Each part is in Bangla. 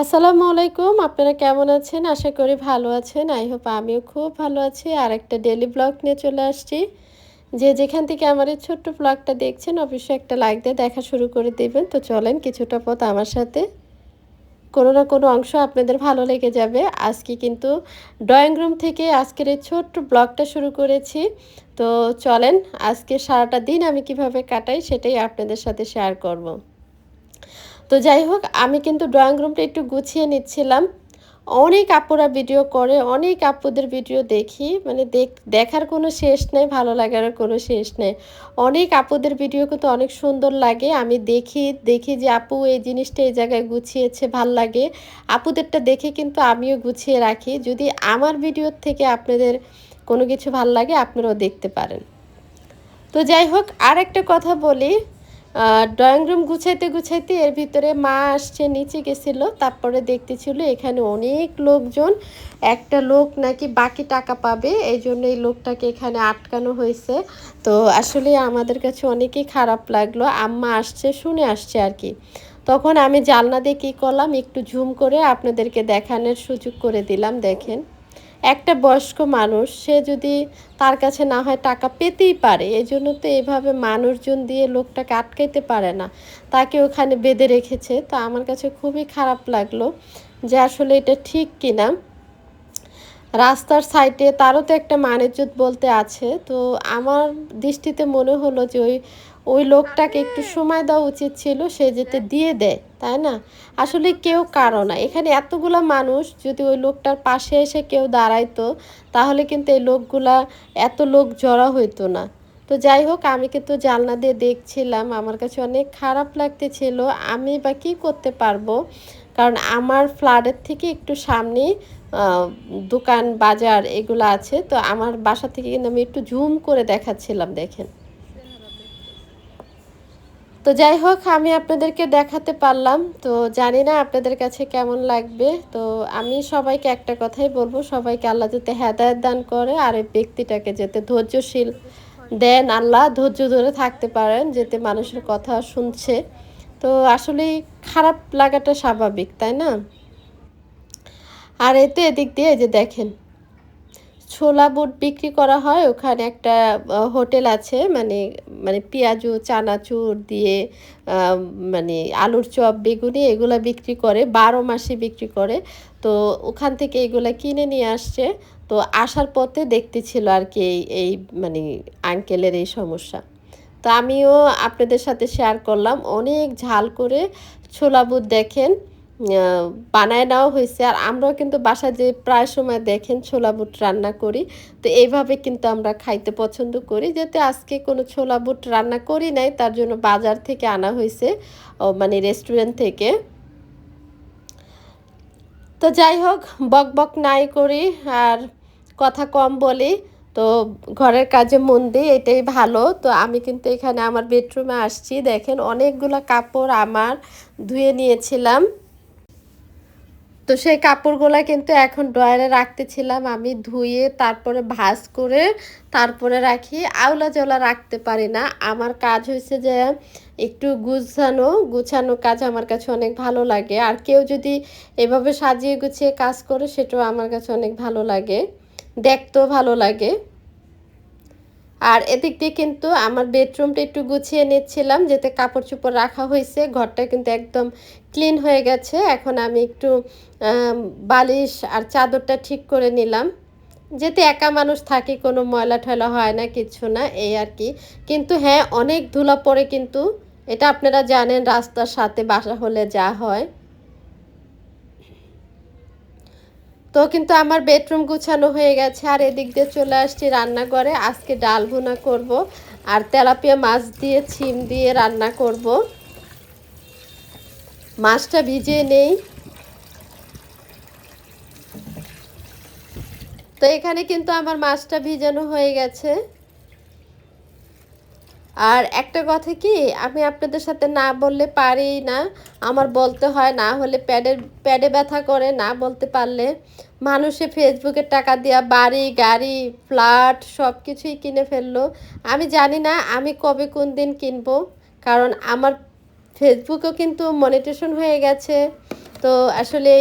আসসালামু আলাইকুম, আপনারা কেমন আছেন? আশা করি ভালো আছেন। আই হোপ আমিও খুব ভালো আছি। আর একটা ডেলি ব্লগ নিয়ে চলে আসছি। যে যেখান থেকে আমার এই ছোট্ট ব্লগটা দেখছেন, অবশ্যই একটা লাইক দিয়ে দেখা শুরু করে দেবেন। তো চলেন কিছুটা পথ আমার সাথে। কোনো না কোনো অংশ আপনাদের ভালো লেগে যাবে। আজকে কিন্তু ড্রয়িং রুম থেকে আজকের এই ছোট্ট ব্লগটা শুরু করেছি। তো চলেন, আজকে সারাটা দিন আমি কীভাবে কাটাই সেটাই আপনাদের সাথে শেয়ার করব। তো যাই হোক, আমি কিন্তু ড্রয়িং রুমটা একটু গুছিয়ে নিচ্ছিলাম। অনেক আপুরা ভিডিও করে, অনেক আপুদের ভিডিও দেখি। মানে দেখার কোনো শেষ নেই, ভালো লাগার কোনো শেষ নেই। অনেক আপুদের ভিডিও কিন্তু অনেক সুন্দর লাগে। আমি দেখি দেখি যে আপু এই জিনিসটা এই জায়গায় গুছিয়েছে, ভালো লাগে। আপুদেরটা দেখে কিন্তু আমিও গুছিয়ে রাখি। যদি আমার ভিডিওর থেকে আপনাদের কোনো কিছু ভালো লাগে, আপনারাও দেখতে পারেন। তো যাই হোক আর একটা কথা বলি। ড্রয়িং রুম গুছাইতে গুছাইতে এর ভিতরে মা আসছে, নিচে গেছিল, তারপরে দেখতেছিল এখানে অনেক লোকজন। একটা লোক নাকি বাকি টাকা পাবে, এই জন্য এই লোকটাকে এখানে আটকানো হয়েছে। তো আসলে আমাদের কাছে অনেকই খারাপ লাগল। আম্মা আসছে, শুনে আসছে আর কি। তখন আমি জানলা দিয়ে কী করলাম, একটু ঝুম করে আপনাদেরকে দেখানোর সুযোগ করে দিলাম, দেখেন। একটা বয়স্ক মানুষ, সে যদি তার কাছে না হয় টাকা পেতেই পারে। এই জন্য তো এভাবে মানুষজন দিয়ে লোকটাকে আটকাইতে পারে না। তাকে ওখানে বেঁধে রেখেছে। তা আমার কাছে খুবই খারাপ লাগল যে আসলে এটা ঠিক কিনা। রাস্তার সাইডে তারও তো একটা মানেজুত বলতে আছে। তো আমার দৃষ্টিতে মনে হলো যে ওই ওই লোকটাকে একটু সময় দেওয়া উচিত ছিল, সে যেতে দিয়ে দেয়, তাই না? আসলে কেউ কারও না। এখানে এতগুলা মানুষ, যদি ওই লোকটার পাশে এসে কেউ দাঁড়াইতো, তাহলে কিন্তু এই লোকগুলা, এত লোক জড়া হইতো না। তো যাই হোক, আমি কিন্তু জানলা দিয়ে দেখছিলাম, আমার কাছে অনেক খারাপ লাগতেছিল, আমি বা কী করতে পারব? কারণ আমার ফ্ল্যাটের থেকে একটু সামনে দোকান, বাজার এগুলো আছে, তো আমার বাসা থেকে কিন্তু আমি একটু ঝুম করে দেখাচ্ছিলাম, দেখেন। তো যাই হোক, আমি আপনাদেরকে দেখাতে পারলাম, তো জানি না আপনাদের কাছে কেমন লাগবে, তো আমি সবাইকে একটা কথাই বলব, সবাইকে আল্লাহ যাতে হেদায়ত দান করে, আর এই ব্যক্তিটাকে যাতে ধৈর্যশীল দেন আল্লাহ ধৈর্য ধরে থাকতে পারেন যেতে মানুষের কথা শুনছে। তো আসলেই খারাপ লাগাটা স্বাভাবিক, তাই না? আর এতে এদিক দিয়ে যে দেখেন, ছোলা বুট বিক্রি করা হয়, ওখানে একটা হোটেল আছে মানে মানে পেঁয়াজু, চানাচুর দিয়ে মানে আলুর চপ, বেগুনি এগুলো বিক্রি করে, বারো মাসে বিক্রি করে। তো ওখান থেকে এগুলা কিনে নিয়ে আসছে। তো আসার পথে দেখতেছিল আর কি এই এই মানে আঙ্কেলের এই সমস্যা। তো আমিও আপনাদের সাথে শেয়ার করলাম। অনেক ঝাল করে ছোলা বুট দেখেন বানায় নেওয়া হয়েছে। আর আমরাও কিন্তু বাসায় যে প্রায় সময় দেখেন ছোলা বুট রান্না করি, তো এইভাবে কিন্তু আমরা খাইতে পছন্দ করি। যেতে আজকে কোনো ছোলা বুট রান্না করি নাই, তার জন্য বাজার থেকে আনা হয়েছে মানে রেস্টুরেন্ট থেকে। তো যাই হোক বক বক নাই করি। আর কথা কম বলি, তো ঘরের কাজে মন দিই, এটাই ভালো। তো আমি কিন্তু এখানে আমার বেডরুমে আসছি। দেখেন অনেকগুলো কাপড় আমার ধুয়ে নিয়েছিলাম। তো সেই কাপড়গুলো কিন্তু এখন ড্রয়ারে রাখতেছিলাম আমি ধুয়ে, তারপরে ভাজ করে, তারপরে রাখি। আওলা জলা রাখতে পারি না। আমার কাজ হয়েছে যে একটু গুছানো। গুছানো কাজ আমার কাছে অনেক ভালো লাগে। আর কেউ যদি এভাবে সাজিয়ে গুছিয়ে কাজ করে, সেটাও আমার কাছে অনেক ভালো লাগে। দেখতেও ভালো লাগে। আর এদিক দিয়ে কিন্তু আমার বেডরুমটা একটু গুছিয়ে নিচ্ছিলাম, যেতে কাপড় চোপড় রাখা হয়েছে, ঘরটা কিন্তু একদম ক্লিন হয়ে গেছে। এখন আমি একটু বালিশ আর চাদরটা ঠিক করে নিলাম। যেতে একা মানুষ থাকি, কোনো ময়লা ঠয়লা হয় না, কিছু না, এই আর কি। কিন্তু হ্যাঁ অনেক ধুলা পড়ে কিন্তু। এটা আপনারা জানেন, রাস্তার সাথে বাসা হলে যা হয়। তো কিন্তু আমার বেডরুম গুছানো হয়ে গেছে, আর এদিক দিয়ে চলে আসছি রান্নাঘরে। আজকে ডাল ভুনা করব, আর তেলাপিয়া মাছ দিয়ে ছিম দিয়ে রান্না করব। মাছটা ভিজিয়ে নেই। তো এখানে কিন্তু আমার মাছটা ভিজানো হয়ে গেছে। আর একটা কথা কি, আমি আপনাদের সাথে না বললে পারি না। আমার বলতে হয় না হলে প্যাডের, প্যাডে ব্যথা করে না বলতে পারলে। মানুষে ফেসবুকে টাকা দেওয়া বাড়ি, গাড়ি, ফ্ল্যাট সব কিছুই কিনে ফেলল। আমি জানি না আমি কবে কোন দিন কিনবো, কারণ আমার ফেসবুকেও কিন্তু মনিটেশন হয়ে গেছে। তো আসলে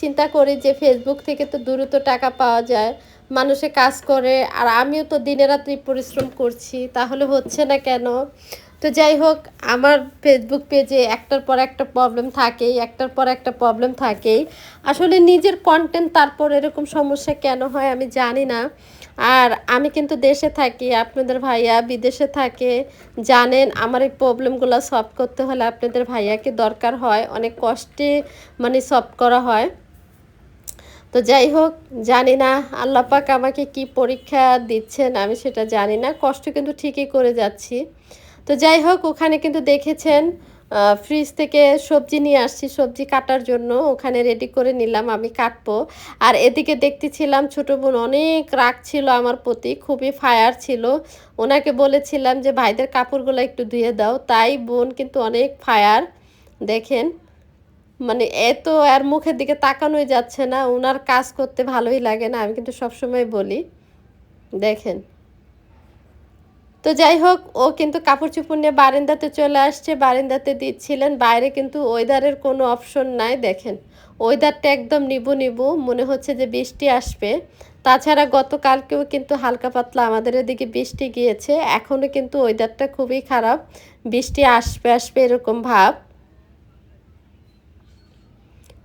চিন্তা করি যে ফেসবুক থেকে তো দ্রুত টাকা পাওয়া যায়। মানুষে কাজ করে, আর আমিও তো দিনে রাত্রি পরিশ্রম করছি, তাহলে হচ্ছে না কেন? তো যাই হোক, আমার ফেসবুক পেজে একটার পর একটা প্রবলেম থাকেই, একটার পর একটা প্রবলেম থাকেই। আসলে নিজের কন্টেন্ট তারপর এরকম সমস্যা কেন হয় আমি জানি না। আর আমি কিন্তু দেশে থাকি, আপনাদের ভাইয়া বিদেশে থাকে, জানেন আমার এই প্রবলেমগুলো সলভ করতে হলে আপনাদের ভাইয়াকে দরকার হয়, অনেক কষ্টে মানে সলভ করা হয়। তো যাই হোক, জানি না আল্লাপাক আমাকে কি পরীক্ষা দিচ্ছেন, আমি সেটা জানি না, কষ্ট কিন্তু ঠিকই করে যাচ্ছি। তো যাই হোক, ওখানে কিন্তু দেখেছেন ফ্রিজ থেকে সবজি নিয়ে আসছি, সবজি কাটার জন্য, ওখানে রেডি করে নিলাম, আমি কাটবো। আর এদিকে দেখতেছিলাম ছোটো বোন, অনেক রাগ ছিল আমার প্রতি, খুবই ফায়ার ছিল। ওনাকে বলেছিলাম যে, ভাইদের কাপড়গুলো একটু ধুয়ে দাও। তাই বোন কিন্তু অনেক ফায়ার দেখেন। মানে এত আর মুখের দিকে তাকানোই যাচ্ছে না ওনার কাজ করতে ভালোই লাগে না, আমি কিন্তু সবসময় বলি। দেখেন। তো যাই হোক, ও কিন্তু কাপড় চুপড় নিয়ে বারিন্দাতে চলে আসছে, বারিন্দাতে দিচ্ছিলেন, বাইরে কিন্তু ওয়েদারের কোনো অপশন নাই, দেখেন। ওয়েদারটা একদম নিবু নিবু, মনে হচ্ছে যে বৃষ্টি আসবে। তাছাড়া গতকালকেও কিন্তু হালকা পাতলা আমাদের এদিকে বৃষ্টি গিয়েছে এখনও কিন্তু ওয়েদারটা খুবই খারাপ, বৃষ্টি আসবে আসবে এরকম ভাব।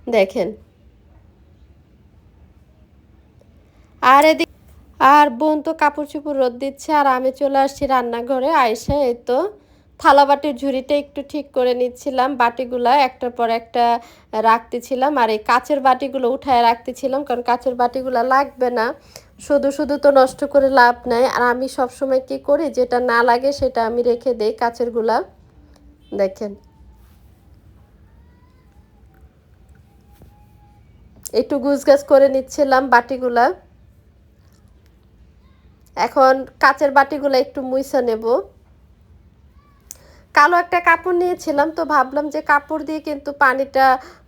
দেখেন। আর এদিকে আর বোন তো কাপড় চুপড় রোদ দিচ্ছে, আর আমি চলে আসছি রান্নাঘরে। আয়সা এই তো থালা বাটির ঝুড়িটা একটু ঠিক করে নিচ্ছিলাম, বাটিগুলো একটার পর একটা রাখতেছিলাম, আর এই কাচের বাটিগুলো উঠায় রাখতেছিলাম, কারণ কাচের বাটিগুলো লাগবে না। শুধু শুধু তো নষ্ট করে লাভ নাই, আর আমি সবসময় কি করি, যেটা না লাগে সেটা আমি রেখে দেই কাচেরগুলা। দেখেন। একটু গুছগাছ করে নিচ্ছিলাম বাটিগুলা। এখন কাচের বাটিগুলো একটু মুইসা নেব। কালো একটা কাপড় নিয়েছিলাম, তো ভাবলাম যে কাপড় দিয়ে কিন্তু পানিটা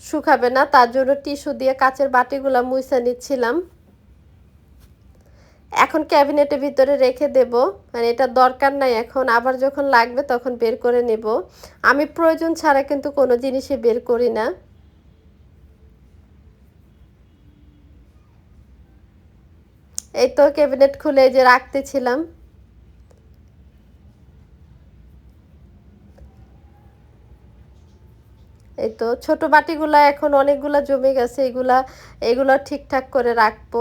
শুকাবে না, তার জন্য টিস্যু দিয়ে কাচের বাটিগুলো মুইসা নিচ্ছিলাম। এখন ক্যাবিনেটের ভিতরে রেখে দেব মানে এটা দরকার নাই, এখন আবার যখন লাগবে তখন বের করে নেব। আমি প্রয়োজন ছাড়া কিন্তু কোনো জিনিসই বের করি না। এই তো ক্যাবিনেট খুলে যে রাখতেছিলাম। এই তো ছোট বাটিগুলা এখন অনেকগুলা জমে গেছে, এগুলা, এগুলো ঠিকঠাক করে রাখব।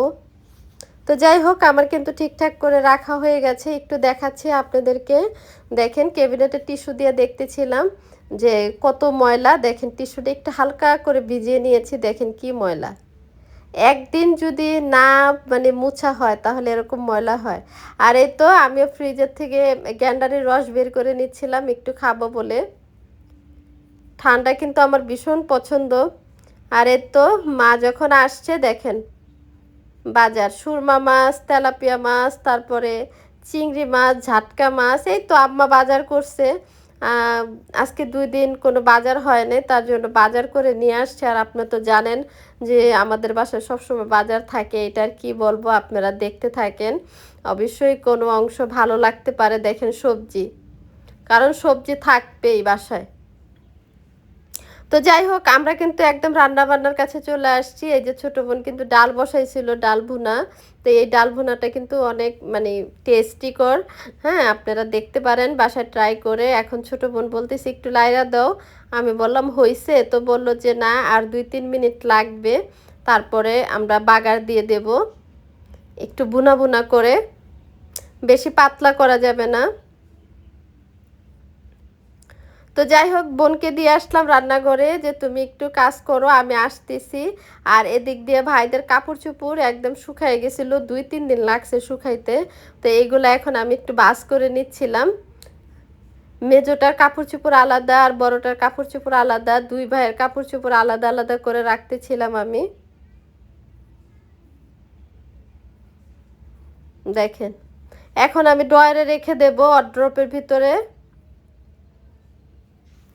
তো যাই হোক, আমার কিন্তু ঠিকঠাক করে রাখা হয়ে গেছে, একটু দেখাচ্ছি আপনাদেরকে। দেখেন, ক্যাবিনেটের টিস্যু দিয়ে দেখতেছিলাম যে কত ময়লা। দেখেন, টিস্যুটা একটু হালকা করে ভিজিয়ে নিয়েছি, দেখেন কি ময়লা। একদিন যদি না মানে মুছা হয়, তাহলে এরকম ময়লা হয়। আর এই তো আমিও ফ্রিজের থেকে গ্যান্ডারের রস বের করে নিচ্ছিলাম, একটু খাব বলে। ঠান্ডা কিন্তু আমার ভীষণ পছন্দ। আর এর তো মা যখন আসছে, দেখেন, বাজার, সুরমা মাছ, তেলাপিয়া মাছ, তারপরে চিংড়ি মাছ, ঝাটকা মাছ, এই তো আম্মা বাজার করছে। আজকে দুই দিন কোনো বাজার হয় নাই তার জন্য বাজার করে নিয়ে আসছে। আর আপনারা তো জানেন যে আমাদের বাসায় সবসময় বাজার থাকে এটার কি বলব, আপনারা দেখতে থাকেন। অবশ্যই কোনো অংশ ভালো লাগতে পারে, দেখেন সবজি। কারণ সবজি থাকবেই বাসায়। তো যাই হোক, আমরা কিন্তু একদম রান্না বান্নার কাছে চলে আসছি। এই যে ছোটো বোন কিন্তু ডাল বসাইছিল, ডাল ভুনা। তো এই ডাল ভুনাটা কিন্তু অনেক মানে টেস্টিকর হ্যাঁ আপনারা দেখতে পারেন, বাসায় ট্রাই করে। এখন ছোটো বোন বলতেছি, একটু লাইরা দাও। আমি বললাম হয়েছে তো বলল যে, না, আর দুই তিন মিনিট লাগবে। তারপরে আমরা বাগার দিয়ে দেব। একটু বুনা বুনা করে। বেশি পাতলা করা যাবে না। তো যাই হোক, বোনকে দিয়ে আসলাম রান্নাঘরে যে তুমি একটু কাজ করো, আমি আসতেছি। আর এদিক দিয়ে ভাইদের কাপড় চুপড় একদম শুকাই গেছিল, দুই, তিন দিন লাগছে শুকাইতে। তো এইগুলো এখন আমি একটু বাস করে নিচ্ছিলাম। মেজোটার কাপড় চুপড় আলাদা আর বড়টার কাপড় চুপড় আলাদা, দুই ভাইয়ের কাপড় চুপড় আলাদা আলাদা করে রাখতেছিলাম আমি। দেখেন, এখন আমি ডয়ারে রেখে দেব অড্রপের ভিতরে।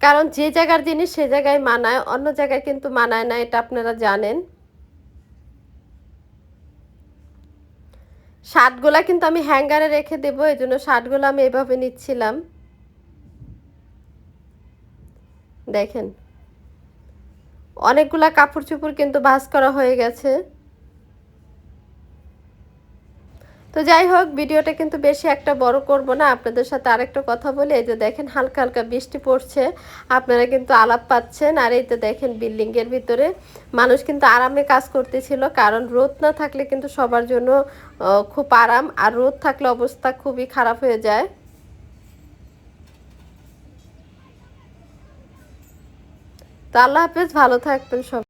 কারণ যে জায়গার জিনিস সে জায়গায় মানায়, অন্য জায়গায় কিন্তু মানায় না, এটা আপনারা জানেন। শার্টগুলা কিন্তু আমি হ্যাঙ্গারে রেখে দেবো এই জন্য শার্টগুলো আমি এভাবে নিচ্ছিলাম। দেখেন, অনেকগুলা কাপড় চোপড় কিন্তু ভাজ করা হয়ে গেছে। তো যাই হোক, ভিডিওটা কিন্তু বেশি একটা বড় করব না। আপনাদের সাথে আরেকটা কথা বলি, এই যে দেখেন হালকা হালকা বৃষ্টি পড়ছে, আপনারা কিন্তু আলাপ পাচ্ছেন। আর এই তো দেখেন বিল্ডিংয়ের ভিতরে মানুষ কিন্তু আরামে কাজ করতেছিল, কারণ রোদ না থাকলে কিন্তু সবার জন্য খুব আরাম। আর রোদ থাকলে অবস্থা খুবই খারাপ হয়ে যায়। তো আল্লাহ হাফেজ, ভালো থাকবেন সব